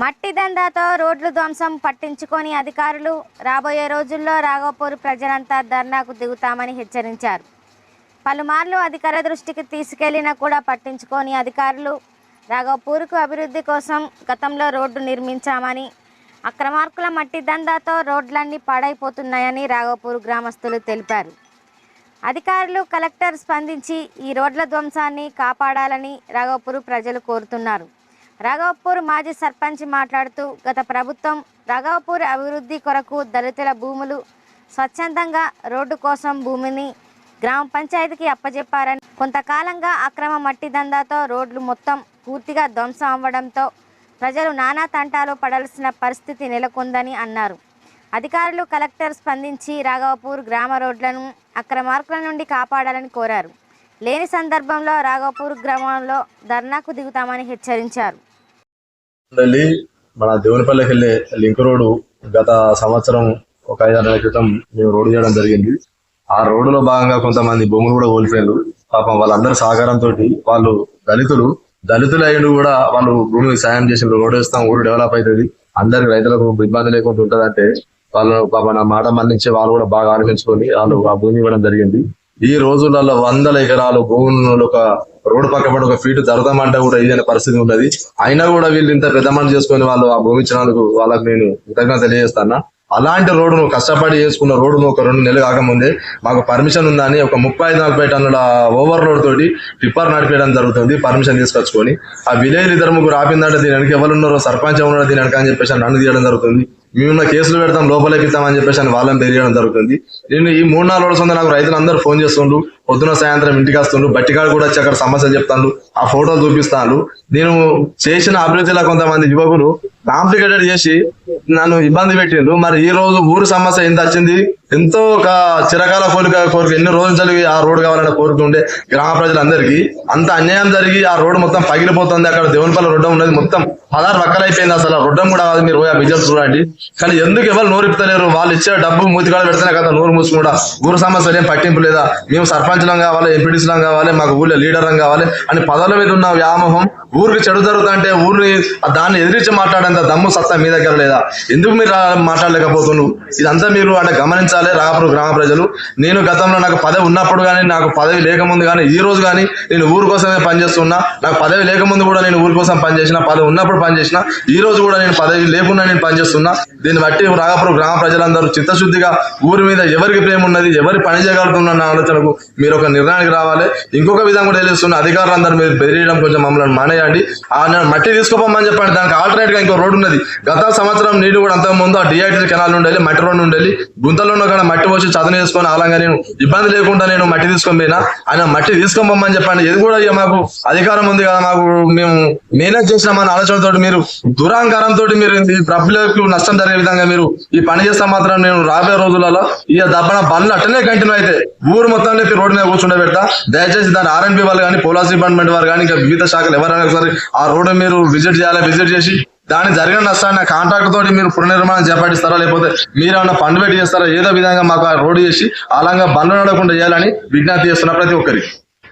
మట్టి దందాతో రోడ్లు ధ్వంసం పట్టించుకొని అధికారులు రాబోయే రోజుల్లో రాఘవపూర్ ప్రజలంతా ధర్నాకు దిగుతామని హెచ్చరించారు. పలుమార్లు అధికార దృష్టికి తీసుకెళ్ళినా కూడా పట్టించుకొని అధికారులు రాఘవపూర్కు అభివృద్ధి కోసం గతంలో రోడ్డు నిర్మించామని అక్రమార్కుల మట్టి దందాతో రోడ్లన్నీ పాడైపోతున్నాయని రాఘవపూర్ గ్రామస్తులు తెలిపారు. అధికారులు కలెక్టర్ స్పందించి ఈ రోడ్ల ధ్వంసాన్ని కాపాడాలని రాఘవపూర్ ప్రజలు కోరుతున్నారు. రాఘవపూర్ మాజీ సర్పంచ్ మాట్లాడుతూ గత ప్రభుత్వం రాఘవపూర్ అభివృద్ధి కొరకు దళితుల భూములు స్వచ్ఛందంగా రోడ్డు కోసం భూమిని గ్రామ పంచాయతీకి అప్పజెప్పారని కొంతకాలంగా అక్రమ మట్టి దందాతో రోడ్లు మొత్తం పూర్తిగా ధ్వంసం అవ్వడంతో ప్రజలు నానా తంటాలు పడాల్సిన పరిస్థితి నెలకొందని అన్నారు. అధికారులు కలెక్టర్ స్పందించి రాఘవపూర్ గ్రామ రోడ్లను అక్రమార్కుల నుండి కాపాడాలని కోరారు. లేని సందర్భంలో రాఘవపూర్ గ్రామంలో ధర్నాకు దిగుతామని హెచ్చరించారు. వెళ్ళి మన దేవునిపల్లికి వెళ్ళే లింక్ రోడ్డు గత సంవత్సరం ఒక ఐదారు నెలల క్రితం మేము రోడ్డు చేయడం జరిగింది. ఆ రోడ్డులో భాగంగా కొంతమంది భూములు కూడా కోల్పోయారు పాపం వాళ్ళందరి సహకారంతో వాళ్ళు దళితులు దళితులు అయినా కూడా వాళ్ళు భూమికి సాయం చేసి రోడ్డు వేస్తాం ఊరు డెవలప్ అవుతుంది. అందరికి రైతులకు ఇబ్బంది లేకుండా ఉంటుందంటే వాళ్ళు పాప నా మాట మన్నించే వాళ్ళు కూడా బాగా ఆలోచించుకొని వాళ్ళు ఆ భూమి ఇవ్వడం జరిగింది. ఈ రోజులలో వందల ఎకరాలు భూములు ఒక రోడ్డు పక్క పడి ఒక ఫీట్ దొరకమంటే కూడా ఇదైన పరిస్థితి ఉన్నది. అయినా కూడా వీళ్ళు ఇంత పెద్ద మనసు చేసుకొని వాళ్ళు ఆ భూమి ఇచ్చినందుకు వాళ్ళకి నేను కృతజ్ఞత తెలియజేస్తాను. అలాంటి రోడ్డు నువ్వు కష్టపడి చేసుకున్న రోడ్డు ఒక రెండు నెలలు కాకముందే మాకు పర్మిషన్ ఉందని ఒక ముప్పై ఐదు నలభై టన్నుల ఓవర్ లోడ్ తోటి టిప్పర్ నడిపేయడం జరుగుతుంది పర్మిషన్ తీసుకొచ్చుకొని. ఆ విలేజ్ ఇద్దరు ముగ్గురు ఆపిందంటే దీని వెనక ఎవరు ఉన్నారో సర్పంచ్ ఉన్నారో దీని వెనక అని చెప్పేసి నన్ను తీయడం జరుగుతుంది. మేము కేసులు పెడతాం లోపలేపిస్తామని చెప్పేసి అని వాళ్ళని తెలియడం జరుగుతుంది. నేను ఈ మూడు నాలుగు రోజుల నాకు రైతులందరూ ఫోన్ చేస్తుండ్రు పొద్దున సాయంత్రం ఇంటికి వస్తుండ్రు బట్టికాడు కూడా వచ్చి అక్కడ సమస్యలు చెప్తాను ఆ ఫోటోలు చూపిస్తాను నేను చేసిన అభివృద్ధిలో కొంతమంది యువకులు కాంప్లికేటెడ్ చేసి నన్ను ఇబ్బంది పెట్టిండ్రు. మరి ఈ రోజు ఊరు సమస్య ఎంత వచ్చింది? ఎంతో ఒక చిరకాల కోరిక కోరిక. ఎన్ని రోజులు జరిగి ఆ రోడ్డు కావాలనే కోరిక ఉండే గ్రామ ప్రజలందరికీ అంత అన్యాయం జరిగి ఆ రోడ్డు మొత్తం పగిలిపోతుంది. అక్కడ దేవునిపల్లి రొడ్డం ఉన్నది. మొత్తం పదహారు అయిపోయింది అసలు. రొడ్డం కూడా కాదు మీరు పోయి ఆ చూడండి. కానీ ఎందుకు ఎవరు నోరిపుతలేరు వాళ్ళు ఇచ్చే డబ్బు మూతికాడ పెడితేనే కదా నోరు మూసుకుండా ఊరు సమస్యలు ఏం పట్టింపు లేదా? మేము సర్పంచ్లం కావాలి ఎంపీడీసీలం కావాలి మాకు ఊళ్ళో లీడర్లం కావాలి అని పదవుల మీద ఉన్న వ్యామోహం ఊరికి చెడు జరుగుతుంటే ఊరిని దాన్ని ఎదిరించి మాట్లాడేంత దమ్ము సత్తా మీ దగ్గర లేదా? ఎందుకు మీరు మాట్లాడలేకపోతున్నారు? ఇదంతా మీరు అంటే గమనించాలి. రాపూర్ గ్రామ ప్రజలు. నేను గతంలో నాకు పదవి ఉన్నప్పుడు కానీ నాకు పదవి లేకముందు కానీ ఈ రోజు కానీ నేను ఊరు కోసమే పనిచేస్తున్నా. నాకు పదవి లేకముందు కూడా నేను ఊరి కోసం పనిచేసిన పదవి ఉన్నప్పుడు పనిచేసిన ఈ రోజు కూడా నేను పదవి లేకుండా నేను పనిచేస్తున్నా. దీన్ని బట్టి రాగపురం గ్రామ ప్రజలందరూ చిత్తశుద్ధిగా ఊరి మీద ఎవరికి ప్రేమ ఉన్నది ఎవరి పని చేయగలుగుతున్న ఆలోచనకు మీరు ఒక నిర్ణయానికి రావాలి. ఇంకొక విధంగా కూడా తెలుస్తున్న అధికారులందరూ మీరు బెదిరియడం కొంచెం మమ్మల్ని మానేయండి. ఆ నేను మట్టి తీసుకోపోమని చెప్పండి దానికి ఆల్టర్నేట్గా ఇంకో రోడ్డు ఉన్నది. గత సంవత్సరం నీళ్ళు కూడా అంతకుముందు ఆ డిఐటీ కెనాల్ నుండి మట్టి రోడ్డు నుండి ఉన్న కూడా మట్టి వచ్చి చదును చేసుకొని అలాగా నేను ఇబ్బంది లేకుండా నేను మట్టి తీసుకొని పోయినా. ఆయన మట్టి తీసుకోమని చెప్పండి. ఇది కూడా ఇక మాకు. అధికారం ఉంది కదా మాకు. మేము మేనేజ్ చేసినామన్న ఆలోచనతో మీరు దురాంకారంతో మీరు ఈ ప్రభులకు నష్టం జరిగే విధంగా మీరు ఈ పని చేస్తే మాత్రం నేను రాబోయే రోజులలో ఈ దబ్బన బండ్లు అట్టనే కంటిన్యూ అయితే ఊరు మొత్తం లేపి రోడ్డు మీద కూర్చుండే పెడతా. దయచేసి దాని ఆర్ఎన్పి వాళ్ళు కానీ పోలీస్ డిపార్ట్మెంట్ వారు కానీ ఇంకా వివిధ శాఖలు ఎవరైనా సరే ఆ రోడ్డు మీరు విజిట్ చేయాలి విజిట్ చేసి దాని జరిగిన నష్టాన్ని కాంట్రాక్ట్ తోటి మీరు పునర్నిర్మాణం చేపట్టిస్తారా? లేకపోతే మీరు ఏమన్నా ఫండ్ పెట్టి చేస్తారా? ఏదో విధంగా మాకు ఆ రోడ్డు చేసి అలాగా బండ్లు నడకుండా చేయాలని విజ్ఞప్తి చేస్తున్న ప్రతి ఒక్కరికి.